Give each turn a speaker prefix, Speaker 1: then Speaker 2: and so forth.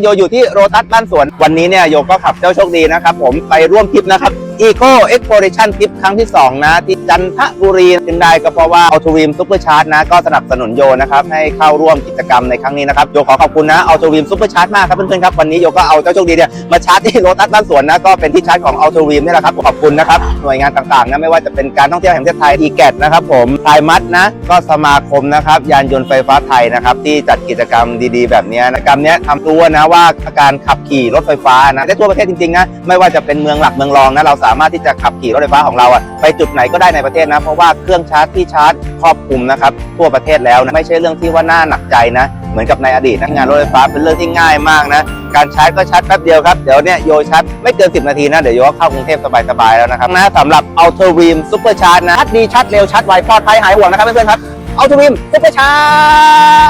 Speaker 1: โยอยู่ที่โรตัสบ้านสวน วันนี้เนี่ยโยก็ขับเจ้าโชคดีนะครับผมไปร่วมทริปนะครับ Eco Exploration Trip ครั้งที่ 2 นะ ที่จันทบุรีจึงได้ก็เพราะว่า a u t o r i m Super Charge นะ ก็สนับสนุนโยนะครับ ให้เข้าร่วมกิจกรรมในครั้งนี้นะครับ โยขอขอบคุณนะ a u t o r i m Super Charge มากครับเพื่อนๆครับ วันนี้โยก็เอาเจ้าโชคดีเนี่ยมาชาร์จที่โรตัสบ้านสวนนะ ก็เป็นที่ชาร์จของ a u t o r i m นี่แหละครับ ขอบคุณนะครับ หน่วยงานต่างๆนะ ไม่ว่าจะเป็นการท่องเที่ยวแห่งประเทศไทย e g a t นะครับผมไทยมัดนะ ก็สมาคมนะครับยานยนต์ไฟฟ้าไทยนะครับที่จัดกิจกรรมดีๆ แบบนี้นะกรรมนี้ทำตัวนะว่าการขับขี่รถไฟฟ้านะได้ทั่วประเทศจริงๆนะไม่ว่าจะเป็นเมืองหลักเมืองรองนะเราสาามารถที่จะขับขี่รถไฟฟ้าของเราอะไปจุดไหนก็ได้ในประเทศนะ เพราะว่าเครื่องชาร์จที่ชาร์จครอบคลุมนะครับทั่วประเทศแล้วนะไม่ใช่เรื่องที่ว่าน่าหนักใจนะ เหมือนกับในอดีตนะงานรถไฟฟ้าเป็นเรื่องที่ง่ายมากนะการชาร์จก็ชาร์จแป๊บเดียวครับ เดี๋ยวเนี่ยโยชาร์จไม่เกิน 10 นาทีนะ เดี๋ยวโยเข้ากรุงเทพสบายๆแล้วนะครับนะสำหรับ Auto Beam Super Charge นะชาร์จดีชาร์จเร็วชาร์จไวปลอดภัยหายห่วงนะครับเพื่อนๆครับ Auto Beam Super Charge